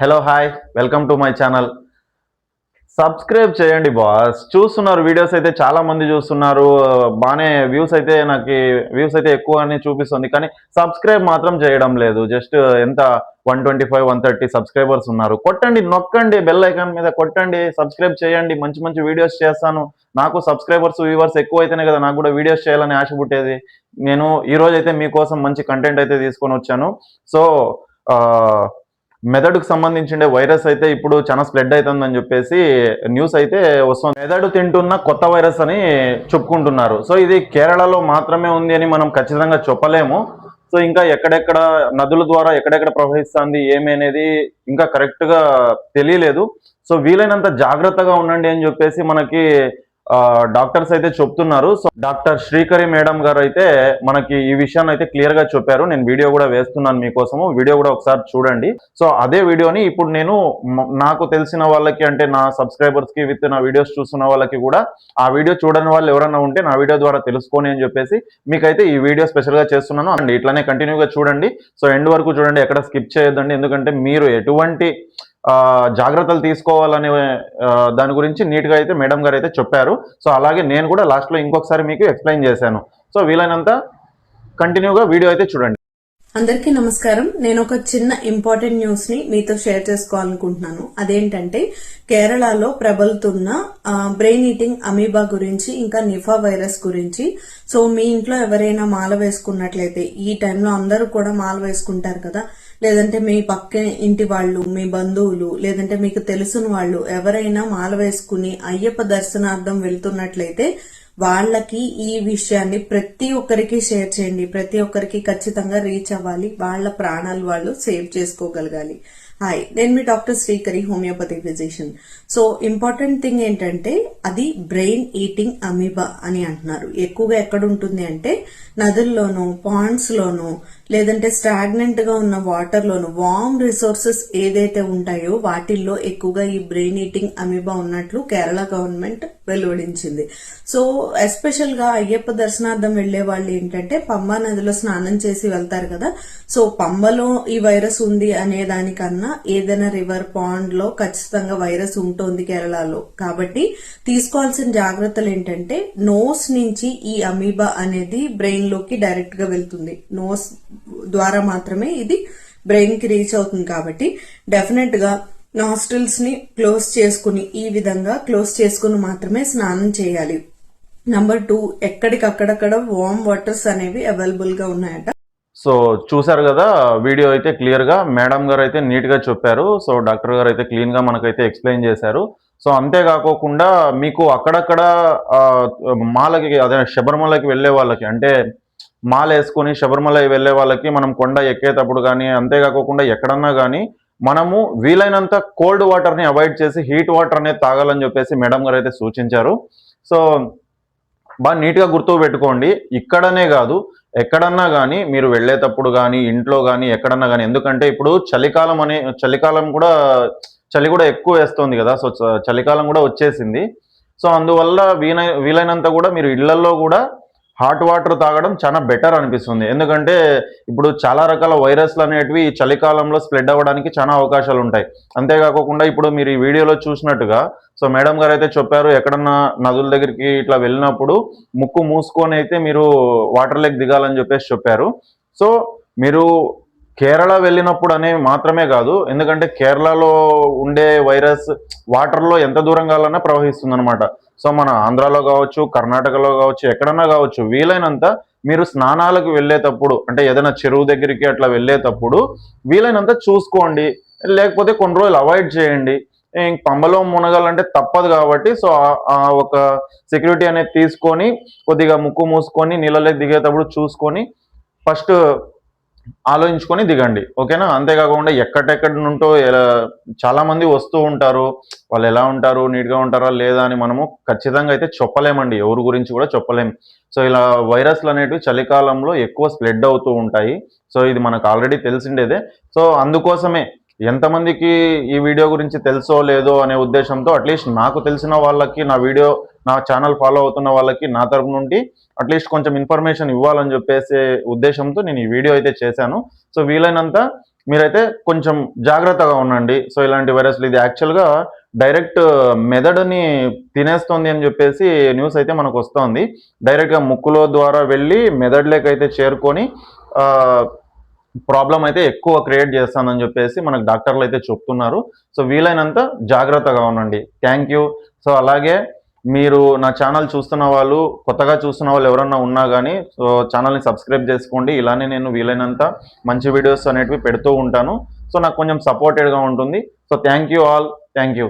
Hello hi welcome to my channel subscribe చేయండి boss చూస్తున్నారు videos అయితే చాలా మంది చూస్తున్నారు. బాగానే వ్యూస్ అయితే నాకు వ్యూస్ అయితే ఎక్కువ అని చూపిస్తుంది. కానీ సబ్స్క్రైబ్ మాత్రం చేయడం లేదు. జస్ట్ ఎంత? One twenty five one thirty subscribers ఉన్నారు. కొట్టండి నొక్కండి బెల్ ఐకాన్ మీద కొట్టండి. సబ్స్క్రైబ్ చేయండి. మంచి మంచి వీడియోస్ చేస్తాను. నాకు సబ్స్క్రైబర్స్ వ్యూవర్స్ ఎక్కువ అయితేనే కదా నాకు కూడా వీడియోస్ చేయాలని ఆశ పుట్టేది. నేను ఈరోజు అయితే మీకోసం మంచి కంటెంట్ అయితే తీసుకొని వచ్చాను. సో మెదడుకు సంబంధించిన వైరస్ అయితే ఇప్పుడు చాలా స్ప్రెడ్ అవుతుందని చెప్పేసి న్యూస్ అయితే వస్తుంది. మెదడు తింటున్న కొత్త వైరస్ అని చెప్పుకుంటున్నారు. సో ఇది కేరళలో మాత్రమే ఉంది అని మనం ఖచ్చితంగా చెప్పలేము. సో ఇంకా ఎక్కడెక్కడ నదుల ద్వారా ఎక్కడెక్కడ ప్రవహిస్తుంది ఏమి అనేది ఇంకా కరెక్ట్గా తెలియలేదు. సో వీలైనంత జాగ్రత్తగా ఉండండి అని చెప్పేసి మనకి డాక్టర్స్ అయితే చెప్తున్నారు. సో డాక్టర్ శ్రీకరి మేడం గారు అయితే మనకి ఈ విషయాన్ని అయితే క్లియర్గా చెప్పారు. నేను వీడియో కూడా వేస్తున్నాను మీకోసము. వీడియో కూడా ఒకసారి చూడండి. సో అదే వీడియోని ఇప్పుడు నేను నాకు తెలిసిన వాళ్ళకి అంటే నా సబ్స్క్రైబర్స్కి విత్ నా వీడియోస్ చూస్తున్న వాళ్ళకి కూడా ఆ వీడియో చూడని వాళ్ళు ఎవరైనా ఉంటే నా వీడియో ద్వారా తెలుసుకొని అని చెప్పేసి మీకైతే ఈ వీడియో స్పెషల్గా చేస్తున్నాను. అండ్ ఇట్లానే కంటిన్యూగా చూడండి. సో ఎండ్ వరకు చూడండి. ఎక్కడ స్కిప్ చేయొద్దండి. ఎందుకంటే మీరు ఎటువంటి జాగ్రత్తలు తీసుకోవాలనే దాని గురించి నీట్గా అయితే మేడం గారు అయితే చెప్పారు. సో అలాగే నేను కూడా లాస్ట్లో ఇంకొకసారి మీకు ఎక్స్ప్లెయిన్ చేశాను. సో వీలైనంత కంటిన్యూగా వీడియో అయితే చూడండి. అందరికీ నమస్కారం. నేను ఒక చిన్న ఇంపార్టెంట్ న్యూస్ని మీతో షేర్ చేసుకోవాలనుకుంటున్నాను. అదేంటంటే కేరళలో ప్రబలుతున్న బ్రెయిన్ ఈటింగ్ అమీబా గురించి ఇంకా నిఫా వైరస్ గురించి. సో మీ ఇంట్లో ఎవరైనా మాల వేసుకున్నట్లయితే ఈ టైంలో అందరూ కూడా మాల వేసుకుంటారు కదా. లేదంటే మీ పక్క ఇంటి వాళ్ళు మీ బంధువులు లేదంటే మీకు తెలిసిన వాళ్ళు ఎవరైనా మాల వేసుకుని అయ్యప్ప దర్శనార్థం వెళ్తున్నట్లయితే వాళ్ళకి ఈ విషయాన్ని ప్రతి ఒక్కరికి షేర్ చేయండి. ప్రతి ఒక్కరికి ఖచ్చితంగా రీచ్ అవ్వాలి. వాళ్ళ ప్రాణాలు వాళ్ళు సేవ్ చేసుకోగలగాలి. హాయ్ నేను మీ doctor Srikari homeopathy physician. So important thing ఏంటంటే అది బ్రెయిన్ ఈటింగ్ అమీబా అని అంటున్నారు. ఎక్కువగా ఎక్కడ ఉంటుంది అంటే నదుల్లోనూ పాండ్స్లోనూ లేదంటే స్టాగ్నెంట్గా ఉన్న వాటర్లోనూ వామ్ రిసోర్సెస్ ఏదైతే ఉంటాయో వాటిల్లో ఎక్కువగా ఈ బ్రెయిన్ ఈటింగ్ అమీబా ఉన్నట్లు కేరళ గవర్నమెంట్ వెలువడించింది సో ఎస్పెషల్గా అయ్యప్ప దర్శనార్థం వెళ్ళే వాళ్ళు ఏంటంటే పంబా నదిలో స్నానం చేసి వెళ్తారు కదా. సో పంబలో ఈ వైరస్ ఉంది అనే దానికన్నా ఏదైనా రివర్ పాండ్లో ఖచ్చితంగా వైరస్ ఉంటుంది కేరళలో. కాబట్టి తీసుకోవాల్సిన జాగ్రత్తలు ఏంటంటే నోస్ నుంచి ఈ అమీబా అనేది బ్రెయిన్లోకి డైరెక్ట్గా వెళ్తుంది. నోస్ ద్వారా మాత్రమే ఇది బ్రెయిన్కి రీచ్ అవుతుంది కాబట్టి డెఫినెట్గా నాస్ట్రిల్స్ని క్లోజ్ చేసుకుని ఈ విధంగా క్లోజ్ చేసుకుని మాత్రమే స్నానం చేయాలి. నంబర్ టూ ఎక్కడికక్కడక్కడ వామ్ వాటర్స్ అనేవి అవైలబుల్గా ఉన్నాయట. సో చూసారు కదా వీడియో అయితే క్లియర్గా మేడం గారు అయితే నీట్గా చెప్పారు. సో డాక్టర్ గారు అయితే క్లీన్గా మనకైతే ఎక్స్ప్లెయిన్ చేశారు. సో అంతేకాకోకుండా మీకు అక్కడక్కడ మాలకి అదే శబరిమలకి వెళ్ళే వాళ్ళకి అంటే మాల వేసుకొని శబరిమల వెళ్ళే వాళ్ళకి మనం కొండ ఎక్కేటప్పుడు కానీ అంతేకాకోకుండా ఎక్కడన్నా కానీ మనము వీలైనంత కోల్డ్ వాటర్ని అవాయిడ్ చేసి హీట్ వాటర్ అనేది తాగాలని చెప్పేసి మేడం గారు అయితే సూచించారు. సో బాగా నీట్గా గుర్తు పెట్టుకోండి. ఇక్కడనే కాదు ఎక్కడన్నా కానీ మీరు వెళ్ళేటప్పుడు కానీ ఇంట్లో కానీ ఎక్కడన్నా కానీ ఎందుకంటే ఇప్పుడు చలికాలం అనే చలికాలం కూడా చలి కూడా ఎక్కువ వేస్తుంది కదా సో చ- చలికాలం కూడా వచ్చేసింది. సో అందువల్ల వీలై వీలైనంత కూడా మీరు ఇళ్ళలో కూడా హాట్ వాటర్ తాగడం చాలా బెటర్ అనిపిస్తుంది. ఎందుకంటే ఇప్పుడు చాలా రకాల వైరస్లు అనేటివి చలికాలంలో స్ప్రెడ్ అవ్వడానికి చాలా అవకాశాలు ఉంటాయి. అంతేకాకుండా ఇప్పుడు మీరు ఈ వీడియోలో చూసినట్టుగా సో మేడం గారు అయితే చెప్పారు ఎక్కడన్నా నదుల దగ్గరికి ఇట్లా వెళ్ళినప్పుడు ముక్కు మూసుకొని అయితే మీరు వాటర్ లెక్ దిగాలని చెప్పేసి చెప్పారు. సో మీరు కేరళ వెళ్ళినప్పుడు అనే మాత్రమే కాదు ఎందుకంటే కేరళలో ఉండే వైరస్ వాటర్లో ఎంత దూరం కావాలన్నా ప్రవహిస్తుంది అనమాట సో మన ఆంధ్రాలో కావచ్చు కర్ణాటకలో కావచ్చు ఎక్కడన్నా కావచ్చు వీలైనంత మీరు స్నానాలకు వెళ్ళేటప్పుడు అంటే ఏదైనా చెరువు దగ్గరికి అట్లా వెళ్ళేటప్పుడు వీలైనంత చూసుకోండి. లేకపోతే కొన్ని రోజులు అవాయిడ్ చేయండి. ఇంక పంబలో మునగాలంటే తప్పదు కాబట్టి సో ఆ- ఒక సెక్యూరిటీ అనేది తీసుకొని కొద్దిగా ముక్కు మూసుకొని నీళ్ళలోకి దిగేటప్పుడు చూసుకొని ఫస్ట్ ఆలోచించుకొని దిగండి. ఓకేనా? అంతేకాకుండా ఎక్కడెక్కడి నుంటో ఎలా- చాలామంది వస్తూ ఉంటారు. వాళ్ళు ఎలా ఉంటారు? నీట్గా ఉంటారా? లేదా అని మనము ఖచ్చితంగా అయితే చెప్పలేమండి. ఎవరి గురించి కూడా చెప్పలేం. సో ఇలా వైరస్లు అనేటివి చలికాలంలో ఎక్కువ స్ప్రెడ్ అవుతూ ఉంటాయి. సో ఇది మనకు ఆల్రెడీ తెలిసిండేదే. సో అందుకోసమే ఎంతమందికి ఈ వీడియో గురించి తెలుసో లేదో అనే ఉద్దేశంతో అట్లీస్ట్ నాకు తెలిసిన వాళ్ళకి నా వీడియో నా ఛానల్ ఫాలో అవుతున్న వాళ్ళకి నా తరపు నుండి అట్లీస్ట్ కొంచెం ఇన్ఫర్మేషన్ ఇవ్వాలని చెప్పేసే ఉద్దేశంతో నేను ఈ వీడియో అయితే చేశాను. సో వీలైనంత మీరైతే కొంచెం జాగ్రత్తగా ఉండండి. సో ఇలాంటి వైరస్లు ఇది యాక్చువల్గా డైరెక్ట్ మెదడుని తినేస్తుంది అని చెప్పేసి న్యూస్ అయితే మనకు వస్తుంది. డైరెక్ట్గా ముక్కులో ద్వారా వెళ్ళి మెదడులోకి చేరుకొని ప్రాబ్లం అయితే ఎక్కువ క్రియేట్ చేస్తానని చెప్పేసి మనకు డాక్టర్లు అయితే చెప్తున్నారు. సో వీలైనంత జాగ్రత్తగా ఉండండి. థ్యాంక్ యూ సో అలాగే మీరు నా ఛానల్ చూస్తున్న వాళ్ళు కొత్తగా చూస్తున్న వాళ్ళు ఎవరన్నా ఉన్నా కానీ సో ఛానల్ని సబ్స్క్రైబ్ చేసుకోండి. ఇలానే నేను వీలైనంత మంచి వీడియోస్ అనేటివి పెడుతూ ఉంటాను. సో నాకు కొంచెం సపోర్టెడ్గా ఉంటుంది. So thank you all thank you